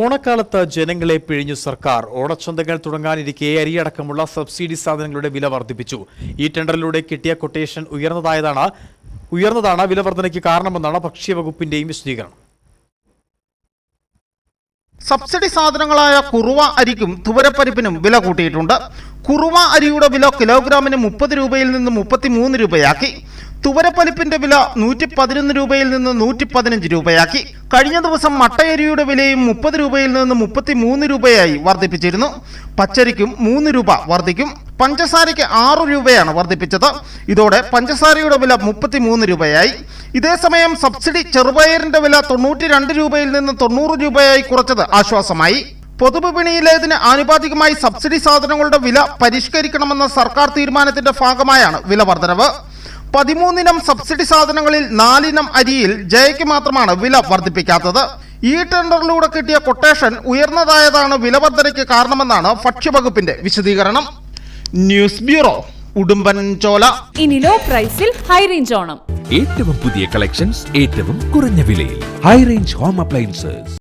ഓണക്കാലത്ത് ജനങ്ങളെ പിഴിഞ്ഞു സർക്കാർ ഓണച്ചന്തകൾ തുടങ്ങാനിരിക്കെ അരിയടക്കമുള്ള സബ്സിഡി സാധനങ്ങളുടെ വില വർദ്ധിപ്പിച്ചു. ഈ ടെൻഡറിലൂടെ കിട്ടിയ കൊട്ടേഷൻ ഉയർന്നതായതാണ് ഉയർന്നതാണ് വില വർധനയ്ക്ക് കാരണമെന്നാണ് ഭക്ഷ്യവകുപ്പിന്റെയും വിശദീകരണം. സബ്സിഡി സാധനങ്ങളായ കുറുവ അരിക്കും തുവരപ്പരിപ്പിനും വില കൂട്ടിയിട്ടുണ്ട്. കുറുവ അരിയുടെ വില കിലോഗ്രാമിന് മുപ്പത് രൂപയിൽ നിന്ന് മുപ്പത്തിമൂന്ന് രൂപയാക്കി. തുവരപ്പരിപ്പിന്റെ വില നൂറ്റി പതിനൊന്ന് രൂപയിൽ നിന്ന് നൂറ്റി പതിനഞ്ച് രൂപയാക്കി. കഴിഞ്ഞ ദിവസം മട്ടയരിയുടെ വിലയും മുപ്പത് രൂപയിൽ നിന്ന് മുപ്പത്തി മൂന്ന് രൂപയായി വർദ്ധിപ്പിച്ചിരുന്നു. പച്ചരിക്കും മൂന്ന് രൂപ വർദ്ധിക്കും. പഞ്ചസാരയ്ക്ക് ആറ് രൂപയാണ് വർദ്ധിപ്പിച്ചത്. ഇതോടെ പഞ്ചസാരയുടെ വില മുപ്പത്തി മൂന്ന് രൂപയായി ഇതേസമയം സബ്സിഡി ചെറുപയറിന്റെ വില തൊണ്ണൂറ്റി രണ്ട് രൂപയിൽ നിന്ന് തൊണ്ണൂറ് രൂപയായി കുറച്ചത് ആശ്വാസമായി. പൊതുവിപണിയിലേതിന് ആനുപാതികമായി സബ്സിഡി സാധനങ്ങളുടെ വില പരിഷ്കരിക്കണമെന്ന സർക്കാർ തീരുമാനത്തിന്റെ ഭാഗമായാണ് വില വർധനവ് പതിമൂന്നിനം സബ്സിഡി സാധനങ്ങളിൽ നാലിനം അരിയിൽ ജയയ്ക്ക് മാത്രമാണ് വില വർദ്ധിപ്പിക്കാത്തത്. ഈ ടെൻഡറിലൂടെ കിട്ടിയ കൊട്ടേഷൻ ഉയർന്നതായതാണ് വില വർധനയ്ക്ക് കാരണമെന്നാണ് ഭക്ഷ്യവകുപ്പിന്റെ വിശദീകരണം. News bureau Udumban Chola. ഇനി ലോ പ്രൈസിൽ ഹൈ റേഞ്ച് ഓണം. ഏറ്റവും പുതിയ കളക്ഷൻസ് ഏറ്റവും കുറഞ്ഞ വിലയിൽ. High range home appliances